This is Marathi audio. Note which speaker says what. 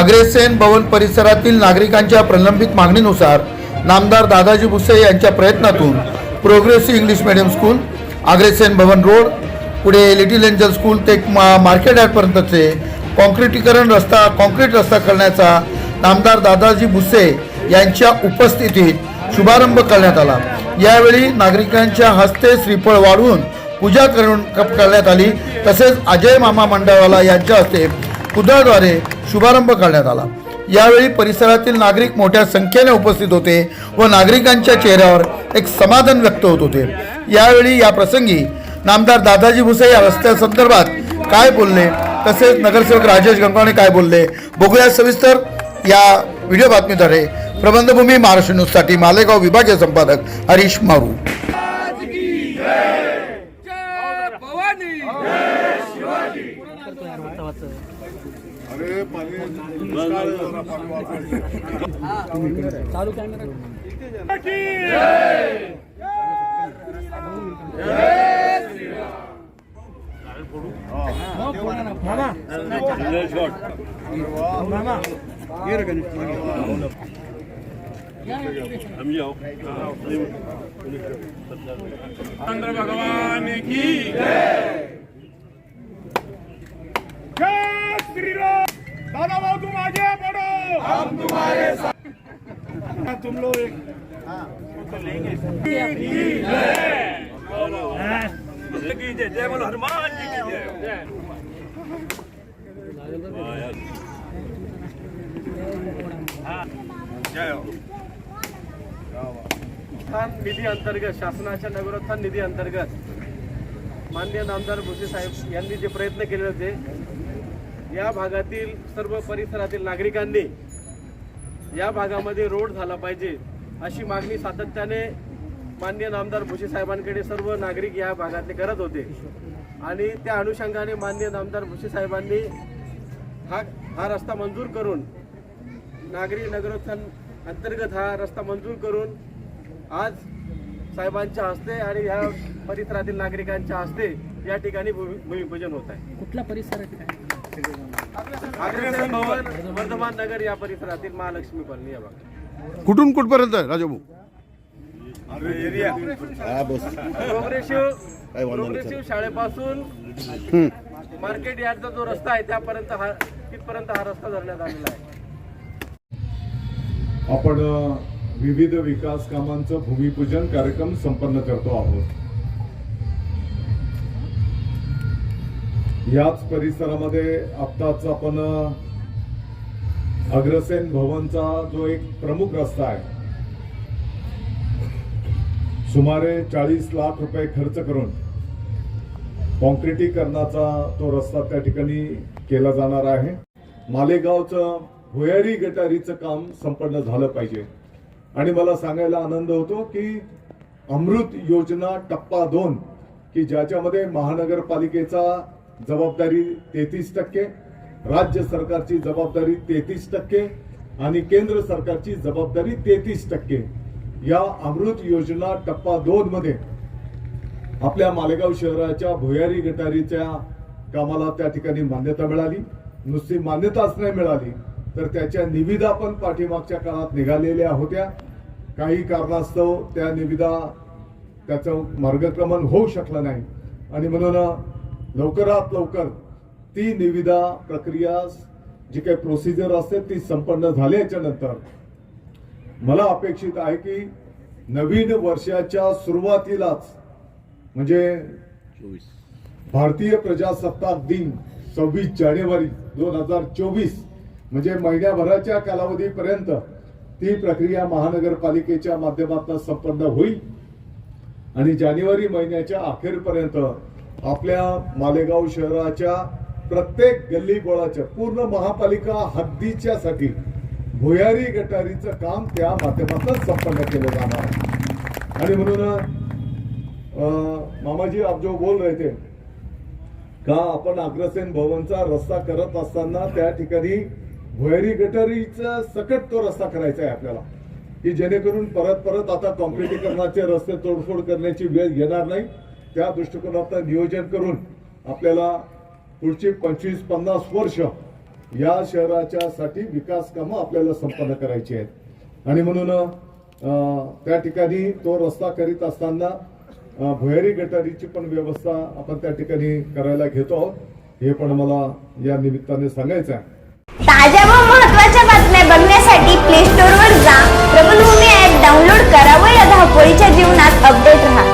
Speaker 1: अग्रेसेन भवन परिसरातील नागरिकांच्या प्रलंबित मागणीनुसार नामदार दादाजी भुसे यांच्या प्रयत्नातून progressive English medium school Agrasen Bhavan road पुढे लिटिल एंजल स्कूल ते मा मार्केट यार्डपर्यंतचे कॉन्क्रिटीकरण रस्ता कॉन्क्रीट रस्ता करण्याचा नामदार दादाजी भुसे यांच्या उपस्थितीत शुभारंभ करण्यात आला. यावेळी नागरिकांच्या हस्ते श्रीफळ वाढवून पूजा करून करण्यात आली. तसेच अजय मामा मंडळवाला यांच्या हस्ते पुतळ्याद्वारे शुभारंभ करण्यात आला. यावेळी परिसरातील नागरिक मोठ्या संख्येने उपस्थित होते व नागरिकांच्या चेहऱ्यावर एक समाधान व्यक्त होत होते. यावेळी या प्रसंगी नामदार दादाजी भुसे या रस्त्यासंदर्भात काय बोलले तसेच नगरसेवक राजेश गंगवाने काय बोलले बघूया सविस्तर या व्हिडिओ बातमीद्वारे. प्रबंधभूमी महाराष्ट्र न्यूजसाठी मालेगाव विभागीय संपादक हरीश मारू
Speaker 2: जय भवानी
Speaker 3: अरे पाणी
Speaker 2: चालू कॅमेरा
Speaker 4: चंद्र भगवान की जय श्री राम दादा भाऊ तुम आगे बढ़ो हम तुम्हारे साथ तुम लोग एक. की जय जय बोलो हनुमान जी की जय जय हो
Speaker 5: उत्थान निधी अंतर्गत शासनाच्या नगरोत्थान निधी अंतर्गत. माननीय नामदार भुसे साहेब यांनी जे प्रयत्न केले होते या भागातील सर्व परिसरातील नागरिकांनी या भागामध्ये रोड झाला पाहिजे अशी मागणी सातत्याने माननीय नामदार भुसे साहेबांकडे सर्व नागरिक या भागातले करत होते. आणि त्या अनुषंगाने माननीय नामदार भुसे साहेबांनी हा हा रस्ता मंजूर करून नागरी नगरोत्थान अंतर्गत हा रस्ता मंजूर करून आज साहेबांच्या हस्ते आणि या परिसरातील नागरिकांच्या हस्ते या ठिकाणी भूमि- भूमिपूजन होत आहे.
Speaker 2: कुठला परिसर
Speaker 5: अग्रसेन भवन वर्धमान नगर या परिसरातील महालक्ष्मी कॉलनी या भागात
Speaker 1: कुठून कुठपर्यंत राजाभाऊ
Speaker 5: प्रोग्रेसिव्ह प्रोग्रेसिव्ह शाळेपासून मार्केट यार्डचा जो रस्ता आहे त्यापर्यंत हा तिथपर्यंत हा रस्ता धरण्यात आलेला आहे
Speaker 3: आपण अ, विविध विकास कामांचं भूमिपूजन कार्यक्रम संपन्न करतो आहोत. याच परिसरामध्ये आत्ताच आपण अग्रसेन भवनचा जो एक प्रमुख रस्ता आहे सुमारे चाळीस लाख रुपये खर्च करून कॉन्क्रिटीकरणाचा तो रस्ता त्या ठिकाणी केला जाणार आहे. मालेगावचं भुयारी गटारीचं काम संपन्न झालं पाहिजे. आणि मला सांगायला आनंद होतो की अमृत योजना टप्पा दोन की ज्याच्यामध्ये महानगरपालिकेचा जबाबदारी तेहतीस टक्के राज्य सरकारची जबाबदारी तेहतीस टक्के आणि केंद्र सरकारची जबाबदारी तेहतीस टक्के. या अमृत योजना टप्पा दोन मध्ये आपल्या मालेगाव शहराच्या भुयारी गटारीच्या कामाला त्या ठिकाणी मान्यता मिळाली. नुसती मान्यताच नाही मिळाली तर त्याच्या निविदा पण पाठीमागच्या काळात निघालेल्या होत्या. काही कारणास्तव त्या निविदा त्याचं मार्गक्रमण होऊ शकलं नाही. आणि म्हणून लवकरात लवकर ती निविदा प्रक्रिया जी काही प्रोसिजर असते ती संपन्न झाल्याच्यानंतर मला अपेक्षित आहे की नवीन वर्षाच्या सुरुवातीलाच म्हणजे भारतीय प्रजासत्ताक दिन सव्वीस जानेवारी दोन हजार चोवीस म्हणजे महिन्याभराच्या कालावधीपर्यंत ती प्रक्रिया महानगरपालिकेच्या माध्यमातून संपन्न होईल. आणि जानेवारी महिन्याच्या अखेरपर्यंत आपल्या मालेगाव शहराच्या प्रत्येक गल्ली गोळाच्या पूर्ण महापालिका हद्दीच्या साठी भुयारी गटारीचं काम त्या माध्यमातून संपन्न केलं जाणार आणि म्हणून मामाजी आप जो बोल रहे थे का आपण अग्रसेन भवनचा रस्ता करत असताना त्या ठिकाणी भुयारी गटारीचा सकट तो रस्ता करायचा आहे आपल्याला की जेणेकरून परत परत आता कॉन्क्रिटीकरणाचे रस्ते तोडफोड करण्याची वेळ येणार नाही. त्या दृष्टिकोनातनं नियोजन करून आपल्याला पुढची पंचवीस पन्नास वर्ष या शहराच्या साठी विकास कामं आपल्याला संपन्न करायची आहेत. आणि म्हणून त्या ठिकाणी तो रस्ता करीत असताना भुयारी गटारीची पण व्यवस्था आपण त्या ठिकाणी करायला घेतो आहोत. हे पण मला या निमित्ताने सांगायचं आहे
Speaker 6: ताज्या व महत्त्वाच्या बातम्या बघण्यासाठी प्ले स्टोर वर जा. प्रबलभूमी ऍप डाउनलोड करा व या धावपळीच्या जीवनात अपडेट राहा.